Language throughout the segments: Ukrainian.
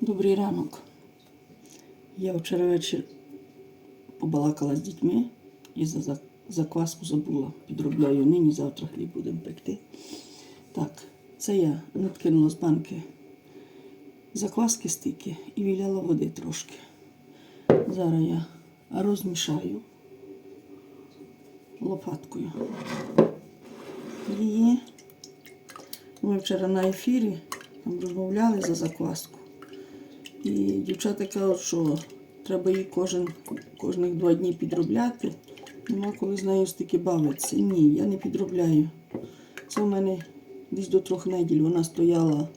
Добрий ранок. Я вчора вечір побалакала з дітьми і за за- закваску забула. Підробляю нині, завтра хліб будемо пекти. Так, це я надкинула з банки закваски стики і віляла води трошки. Зараз я розмішаю лопаткою її. Ми вчора на ефірі там розмовляли за закваску. І дівчата кажуть, що треба її кожен, кожних два дні підробляти. Нема коли з нею стільки бавитися. Ні, я не підробляю. Це в мене десь до трьох неділь вона стояла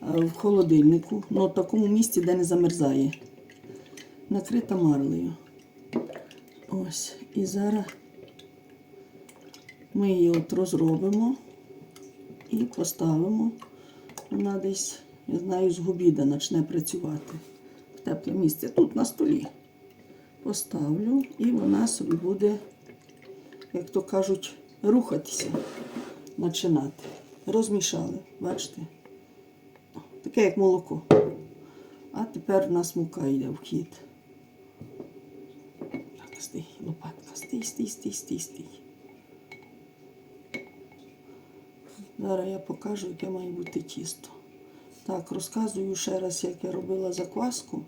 в холодильнику, ну в такому місці, де не замерзає. Накрита марлею. Ось. І зараз ми її от розробимо і поставимо. Вона десь, я знаю, з обіда почне працювати в тепле місце. Тут на столі поставлю, і вона собі буде, як то кажуть, рухатися, починати. Розмішали, бачите? Таке як молоко. А тепер у нас мука йде в хід. Так, стій, лопатка, стій, стій, стій, стій, стій. Зараз я покажу, яке має бути тісто. Так, розказую ще раз, як я робила закваску.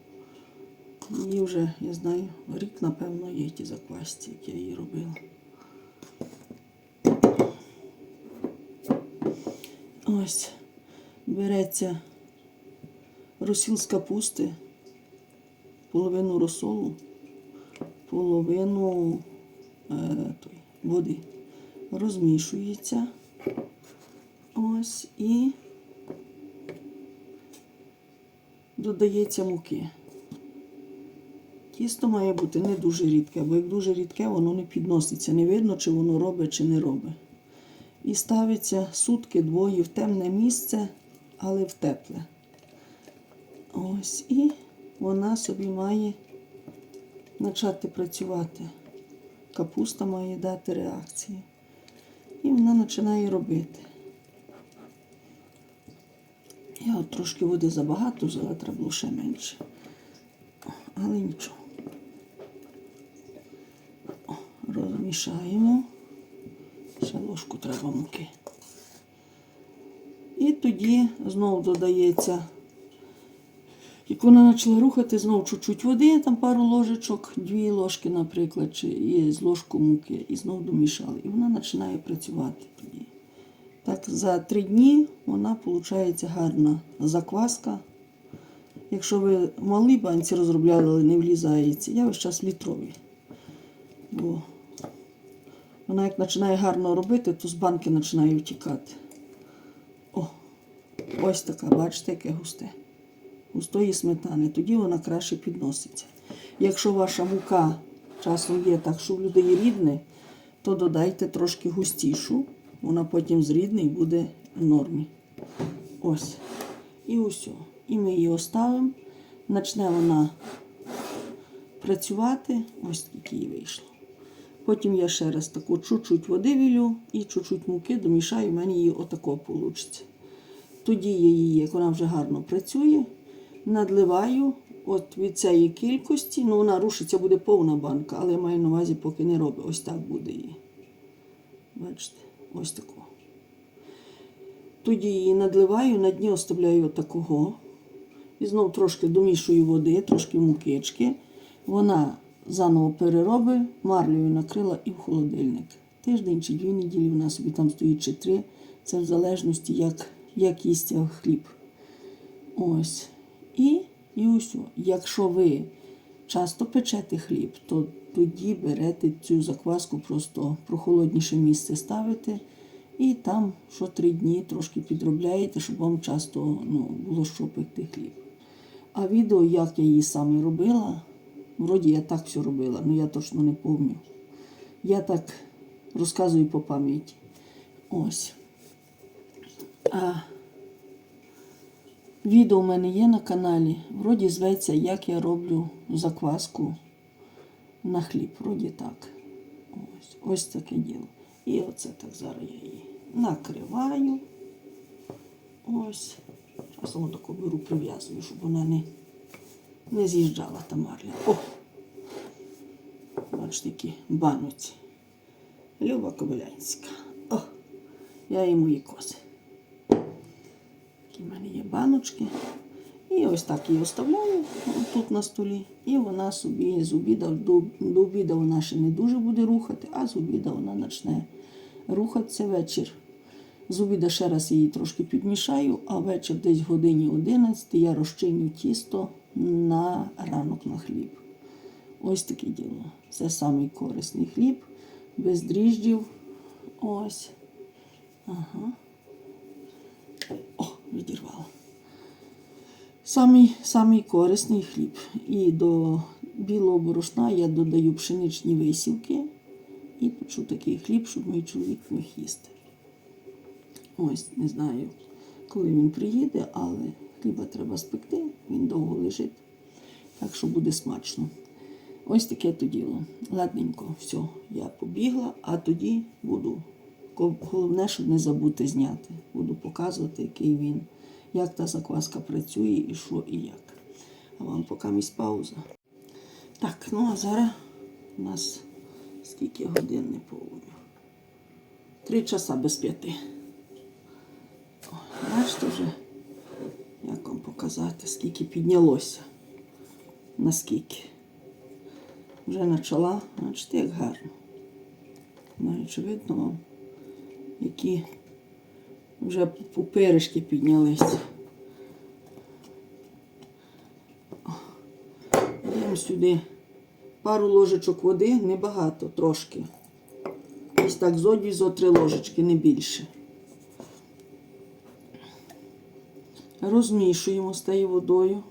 Її вже, я знаю, рік, напевно, є ті заквасці, як я її робила. Ось береться розсіл з капусти, половину розсолу, половину е, той, води. Розмішується. Ось і додається муки. Тісто має бути не дуже рідке, бо як дуже рідке, воно не підноситься. Не видно, чи воно робить, чи не робить. І ставиться сутки двоє в темне місце, але в тепле. Ось, і вона собі має почати працювати. Капуста має дати реакцію. І вона починає робити. Я от трошки води забагато взяла, треба було ще менше. Але нічого. О, розмішаємо. Ще ложку треба муки. І тоді знову додається, як вона почала рухати, знову чуть-чуть води, там пару ложечок, дві ложки, наприклад, чи і з ложку муки, і знову домішали. І вона починає працювати. Так, за три дні вона виходить гарна закваска. Якщо ви в банці розробляли, але не влізається, я весь час літрові. Бо вона як починає гарно робити, то з банки починає втікати. О, ось така, бачите, яке густе. Густої сметани. Тоді вона краще підноситься. Якщо ваша мука часом є так, що в людей рідне, то додайте трошки густішу, вона потім зрідне і буде в нормі. Ось. І усе. І ми її оставимо. Почне вона працювати. Ось скільки їй вийшло. Потім я ще раз таку чуть-чуть води вілю і чуть-чуть муки домішаю, в мене її отако вийде. Тоді я її, як вона вже гарно працює, надливаю от від цієї кількості, ну вона рушиться, буде повна банка, але я маю на увазі, поки не робить. Ось так буде її. Бачите, ось такого. Тоді її надливаю, на дні оставляю такого. І знову трошки домішую води, трошки мукички. Вона заново переробить, марлею накрила і в холодильник. Тиждень чи дві неділі вона собі там стоїть чи три. Це в залежності, як, як їсть хліб. Ось. І, і усе. Якщо ви часто печете хліб, то тоді берете цю закваску, просто прохолодніше місце ставите. І там що три дні трошки підробляєте, щоб вам часто ну, було що пекти хліб. А відео, як я її саме робила, вроді я так все робила, але я точно не пам'ятаю. Я так розказую по пам'яті. Ось. А відео в мене є на каналі. Вроді зветься, як я роблю закваску на хліб. Вроді так. Ось, ось таке діло. І оце так зараз я її накриваю. Ось. Я само таку беру прив'язую, щоб вона не, не з'їжджала та марля. О! Бачите, які бануці. Люба Кобилянська. О! Я і мої кози. В мене є баночки. І ось так її оставляю тут на столі. І вона собі з обіда до, до обіда вона ще не дуже буде рухати, а з обіда вона почне рухатися вечір. З обіда ще раз її трошки підмішаю, а вечір десь годині 11 я розчиню тісто на ранок на хліб. Ось таке діло. Це самий корисний хліб, без дріжджів. Ось. Ага. О, відірвала. Самий, самий корисний хліб. І до білого борошна я додаю пшеничні висівки і печу такий хліб, щоб мій чоловік міг їсти. Ось, не знаю, коли він приїде, але хліба треба спекти, він довго лежить. Так що буде смачно. Ось таке то діло. Ладненько, все, я побігла, а тоді буду. Головне, щоб не забути зняти. Буду показувати, який він, як та закваска працює і що і як. А вам поки місь пауза. Так, ну а зараз у нас скільки годин не повинно. Три часа без п'яти. Бачите вже, як вам показати, скільки піднялося. Наскільки. Вже почала, бачите, як гарно. Навіть видно вам, які вже пупиришки піднялися. О, Даємо сюди пару ложечок води, небагато, трошки. Ось так зо дві, зо три ложечки, не більше. Розмішуємо з тією водою.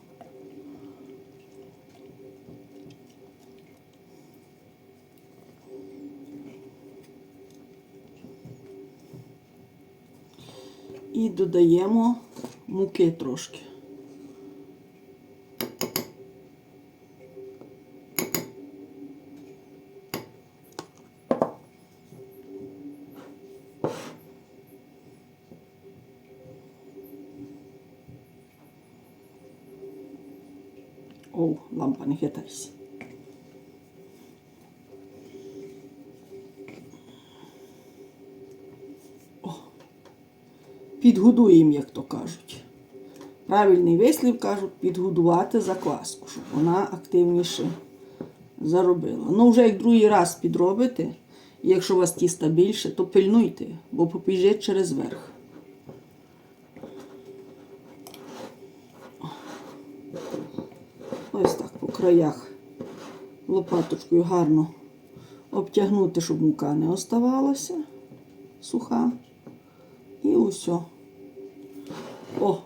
І додаємо муки трошки. О, лампа не хитайся. Підгодуємо, як то кажуть. Правильний вислів кажуть, підгодувати закваску, щоб вона активніше заробила. Ну, вже як другий раз підробите, і якщо у вас тіста більше, то пильнуйте, бо попіжить через верх. Ось так по краях лопаточкою гарно обтягнути, щоб мука не оставалася суха. І усе. О!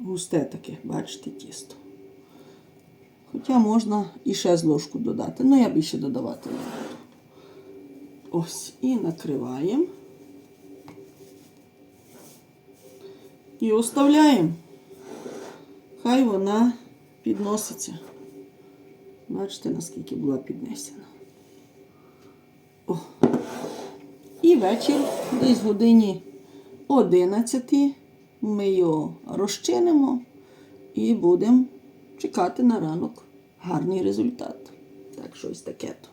Густе таке, бачите, тісто. Хоча можна і ще з ложку додати. Ну, я більше додавати не буду. Ось. І накриваємо. І оставляємо. Хай вона підноситься. Бачите, наскільки була піднесена. О. І вечір, десь годині 11 ми його розчинимо і будемо чекати на ранок гарний результат. Так, щось таке то.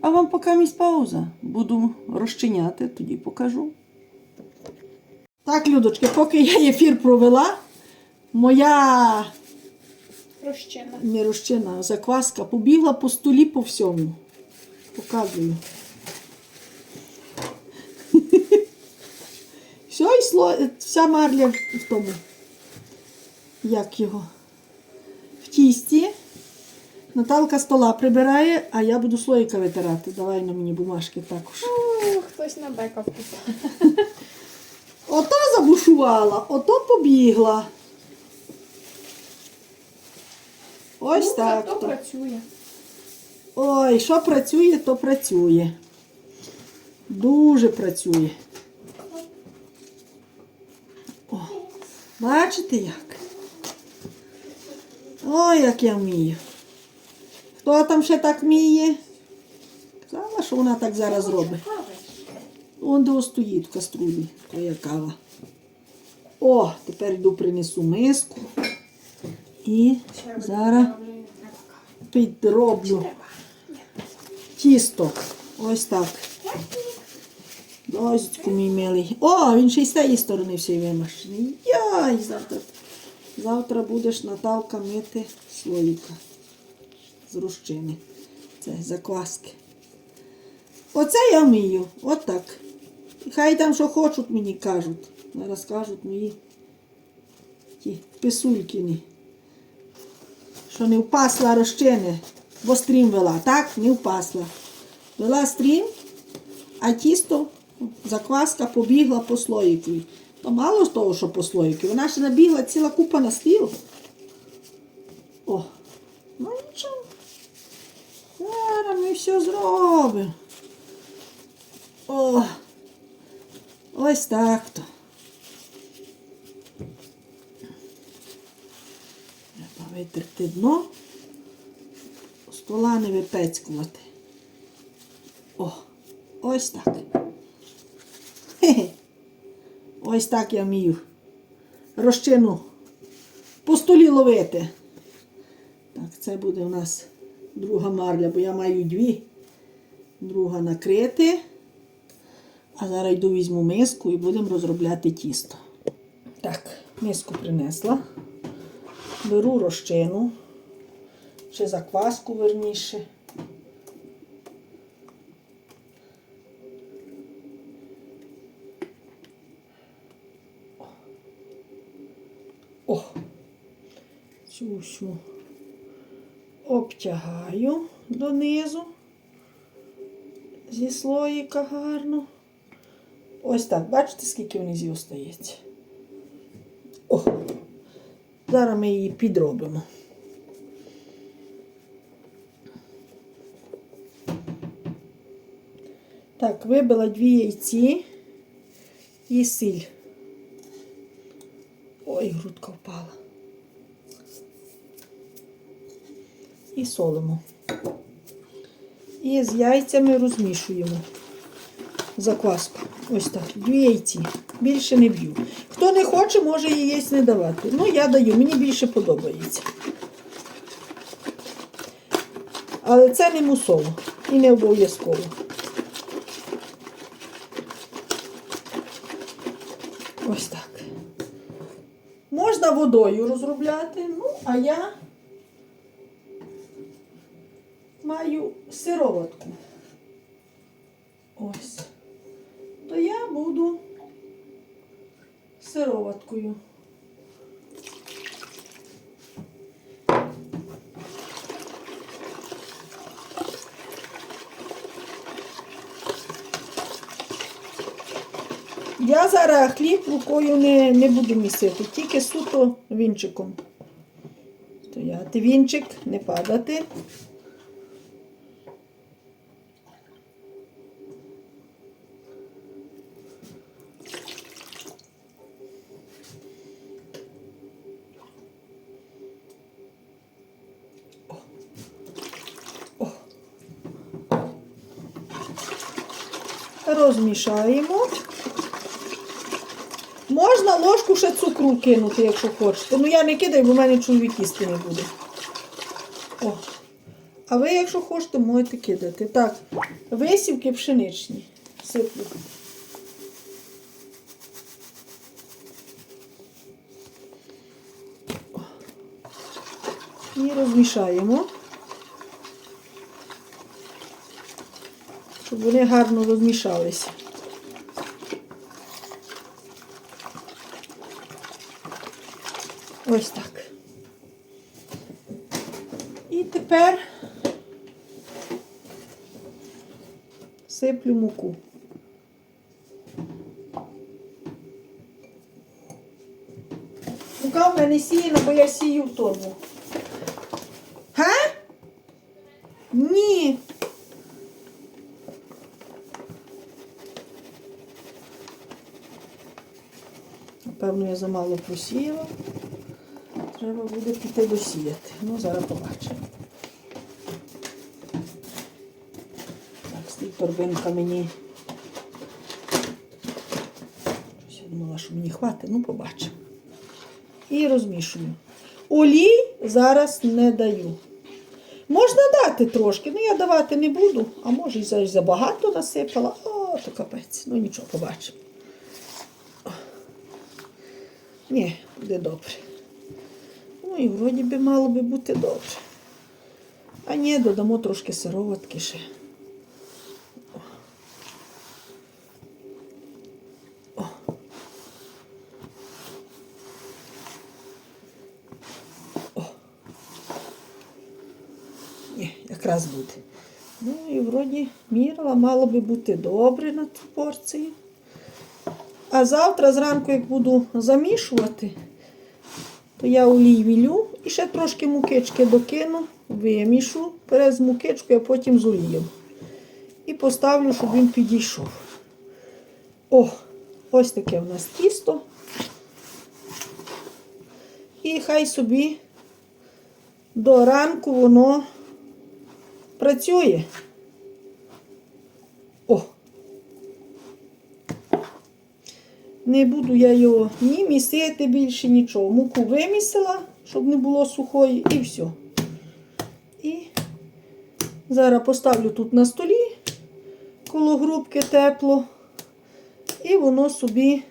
А вам поки місць пауза. Буду розчиняти, тоді покажу. Так, Людочки, поки я ефір провела, моя Розчина. не розчина, закваска побігла по столі по всьому. Показую. Все, і сло, вся марля в тому. Як його? В тісті. Наталка стола прибирає, а я буду слоїка витирати. Давай на мені бумажки також. О, хтось на бека вписав. Ото забушувала, ото побігла. Ось Ну, так. то. працює. Ой, що працює, то працює. Дуже працює. Бачите як? Ой, як я вмію. Хто там ще так вміє? Казала, що вона так зараз робить. Он де стоїть в каструлі, твоя кава. О, тепер йду принесу миску. І зараз підроблю тісто. Ось так. Дозочку мій милий. О, він ще й з тієї сторони всій вимашений. Яй, завтра. Завтра будеш Наталка мити слоїка з рущини. Це закваски. Оце я вмію. От так. Хай там що хочуть мені кажуть. Зараз кажуть мої ті писулькіни. Що не впасла розчини, бо стрім вела. Так, не впасла. Вела стрім, а тісто, закваска побігла по слоїкові. То мало з того, що по слоїкові. Вона ще набігла ціла купа на стіл. О, ну нічого. Зараз ми все зробимо. О, ось так то. Треба витерти дно, стола не випецькувати. О, ось так. Ось так я вмію розчину по столі ловити. Так, це буде у нас друга марля, бо я маю дві. Друга накрити. А зараз йду візьму миску і будемо розробляти тісто. Так, миску принесла. Беру розчину, чи закваску верніше. О, цю всю обтягаю донизу зі слоїка гарно. Ось так, бачите, скільки внизі остається. О, зараз ми її підробимо. Так, вибила дві яйці і сіль. Ой, грудка впала. І солимо. І з яйцями розмішуємо закваску. Ось так. Дві яйці. Більше не б'ю. Хто не хоче, може яєць не давати. Ну, я даю, мені більше подобається. Але це не мусово і не обов'язково. Ось так. Можна водою розробляти, ну, а я маю сироватку. Ось. То я буду сироваткою. Я зараз хліб рукою не, не буду місити, тільки суто вінчиком. Стояти вінчик, не падати. О. Розмішаємо. Можна ложку ще цукру кинути, якщо хочете. Ну я не кидаю, бо в мене чоловік їсти не буде. О. А ви, якщо хочете, можете кидати. Так, висівки пшеничні. Сиплю. І розмішаємо. Щоб вони гарно розмішалися. Ось так. І тепер сиплю муку. Мука в мене сіяна, бо я сію в торбу. Га? Ні. Напевно, я замало просіяла. Треба буде піти досіяти. Ну, зараз побачимо. Так, стій торбинка мені думала, що мені хватить, ну побачимо. І розмішую. Олій зараз не даю. Можна дати трошки, ну я давати не буду, а може і забагато насипала. О, то капець. Ну нічого, побачимо. Ні, буде добре. Ну і вроді би мало би бути добре. А ні, додамо трошки сироватки ще. О. Ні, якраз буде. Ну і вроді мірила, мало би бути добре на цю порцію. А завтра зранку, як буду замішувати, то я олій вілю і ще трошки мукички докину, вимішу перед мукичкою, а потім з олієм. І поставлю, щоб він підійшов. О, ось таке в нас тісто. І хай собі до ранку воно працює. Не буду я його ні місити більше нічого. Муку вимісила, щоб не було сухої, і все. І зараз поставлю тут на столі коло грубки тепло. І воно собі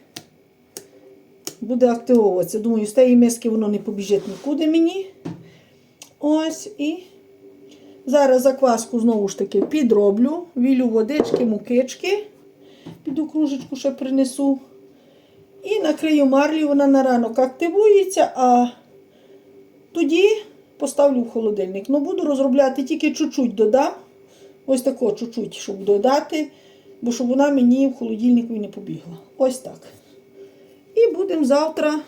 буде активовуватися. Думаю, з тієї миски воно не побіжить нікуди мені. Ось і зараз закваску знову ж таки підроблю, вілю водички, мукички. Піду кружечку ще принесу. І накрию марлі, вона на ранок активується, а тоді поставлю в холодильник. Ну, буду розробляти тільки чуть-чуть додам. Ось тако чуть-чуть, щоб додати, бо щоб вона мені в холодильнику і не побігла. Ось так. І будемо завтра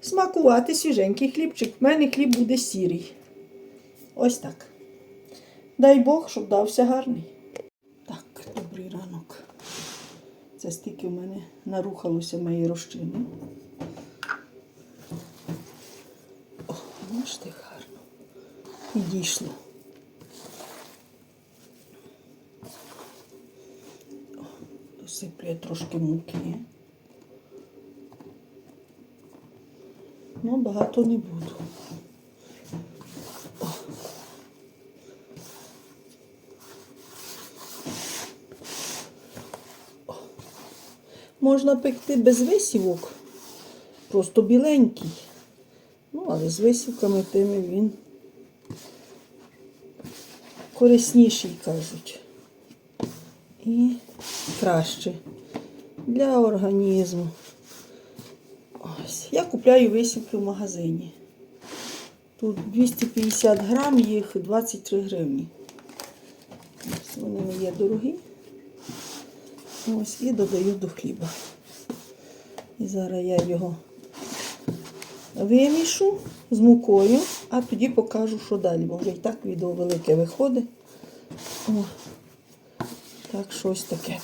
смакувати свіженький хлібчик. У мене хліб буде сірий. Ось так. Дай Бог, щоб дався гарний. Так, добрий ранок. Це стільки в мене нарухалося моєї розчини. О, бачите, гарно. Підійшло. О, Досиплю я трошки муки. Ну, багато не буду. Можна пекти без висівок, просто біленький. Ну, але з висівками тими він корисніший, кажуть. І краще для організму. Ось. Я купляю висівки в магазині. Тут 250 грам, їх 23 гривні. Вони не є дорогі. Ось і додаю до хліба. І зараз я його вимішу з мукою, а тоді покажу, що далі, бо вже і так відео велике виходить. О, так, щось таке.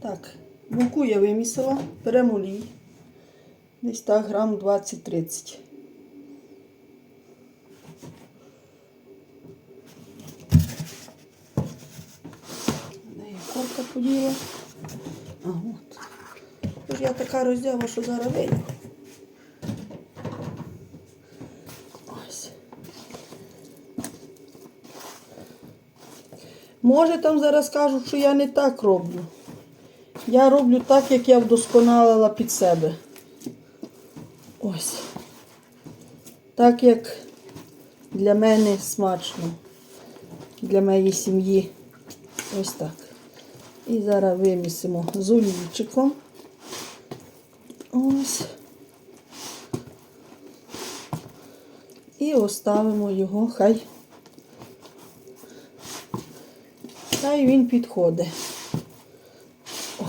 Так, муку я вимісила, беремо олій. Десь так грам 20-30. Де я корка? А от. Тож я така роздява, що зараз вийду. Ось. Може там зараз кажуть, що я не так роблю. Я роблю так, як я вдосконалила під себе. Ось. Так як для мене смачно. Для моєї сім'ї. Ось так. І зараз вимісимо з олійчиком. Ось. І оставимо його, хай. Хай він підходить. О.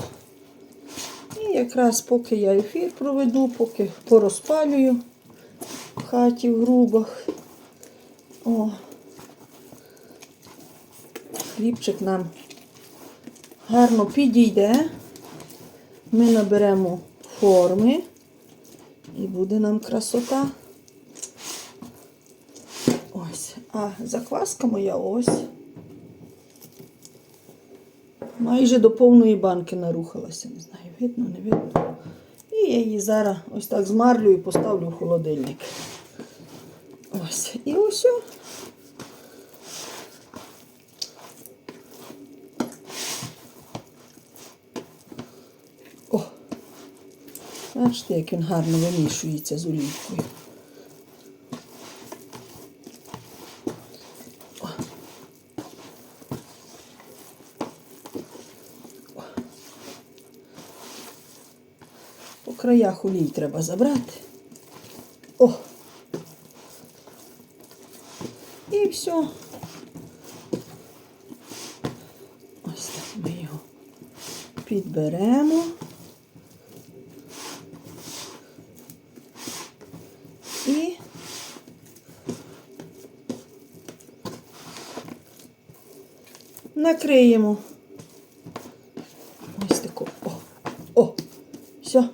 І якраз поки я ефір проведу, поки порозпалюю в хаті в грубах. О. Хлібчик нам гарно підійде. Ми наберемо форми і буде нам красота. Ось. А закваска моя ось. Майже до повної банки нарухалася. Не знаю, видно, не видно. І я її зараз ось так змарлю і поставлю в холодильник. Ось. І ось. Бачите, як він гарно вимішується з олійкою. По краях олій треба забрати. О! І все. Ось так ми його підберемо. І накриємо. Ось тако. О, о, все.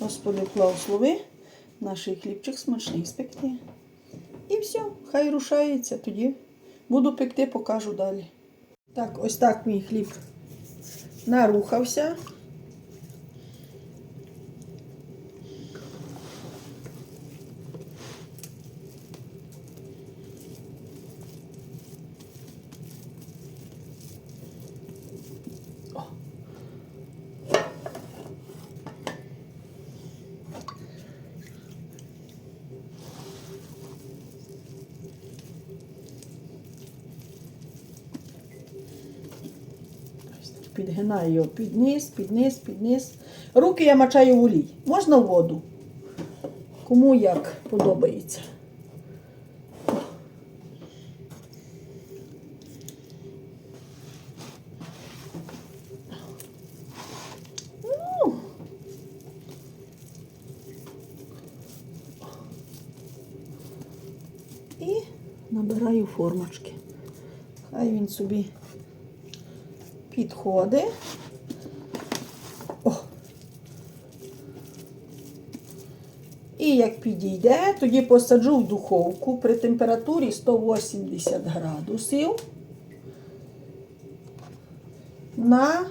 Господи, благослови, наш хлібчик смачний спекти. І все, хай рушається тоді. Буду пекти, покажу далі. Так, ось так мій хліб нарухався. Підгинаю його під низ, під низ, під низ. Руки я мачаю в олій. Можна воду? Кому як подобається. Ну. І набираю формочки. Хай він собі підходить. О. І як підійде, тоді посаджу в духовку при температурі 180 градусів на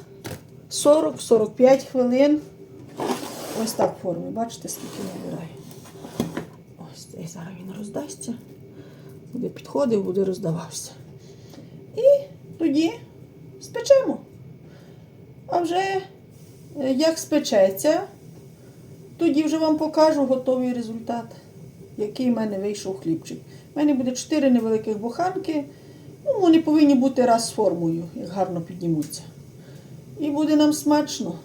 40-45 хвилин. Ось так в формі. Бачите, скільки набираю. Ось цей зараз він роздасться. Буде підходив, буде роздавався. І тоді спечемо. А вже е, як спечеться, тоді вже вам покажу готовий результат, який в мене вийшов хлібчик. У мене буде 4 невеликих буханки. Ну, вони повинні бути раз з формою, як гарно піднімуться. І буде нам смачно.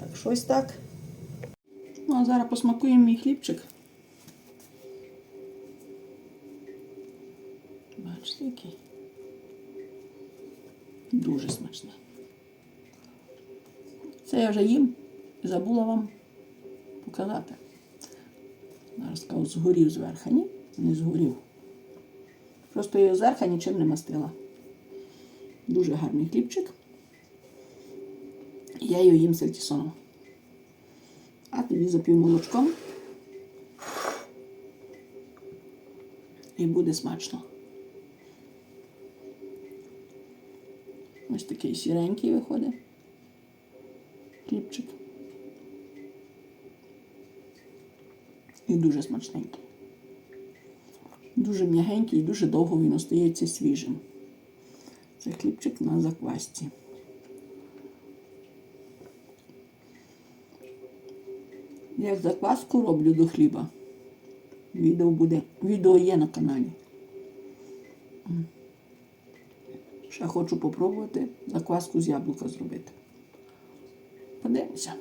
Так, щось так. Ну, а зараз посмакуємо мій хлібчик. Бачите, який. Дуже смачний. Це я вже їм забула вам показати. Зараз кажу, згорів зверху, ні? Не згорів. Просто я його зверху нічим не мастила. Дуже гарний хлібчик. Я його їм сальтісоном. А тоді запів молочком. І буде смачно. Ось такий сіренький виходить. Хлібчик. І дуже смачненький. Дуже м'ягенький і дуже довго він остається свіжим. Це хлібчик на заквасці. Як закваску роблю до хліба. Відео буде. Відео є на каналі. Ще хочу попробувати закваску з яблука зробити. Подивимося.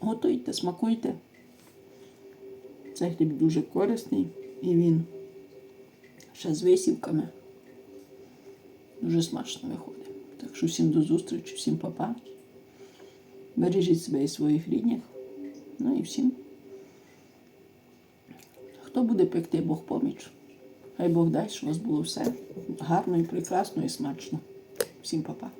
Готуйте, смакуйте. Цей хліб дуже корисний і він ще з висівками. Дуже смачно виходить. Так що всім до зустрічі, всім па-па. Бережіть себе і своїх рідних. Ну і всім. Хто буде пекти, Бог поміч. Хай Бог дасть, щоб у вас було все гарно і прекрасно і смачно. Всім па-па.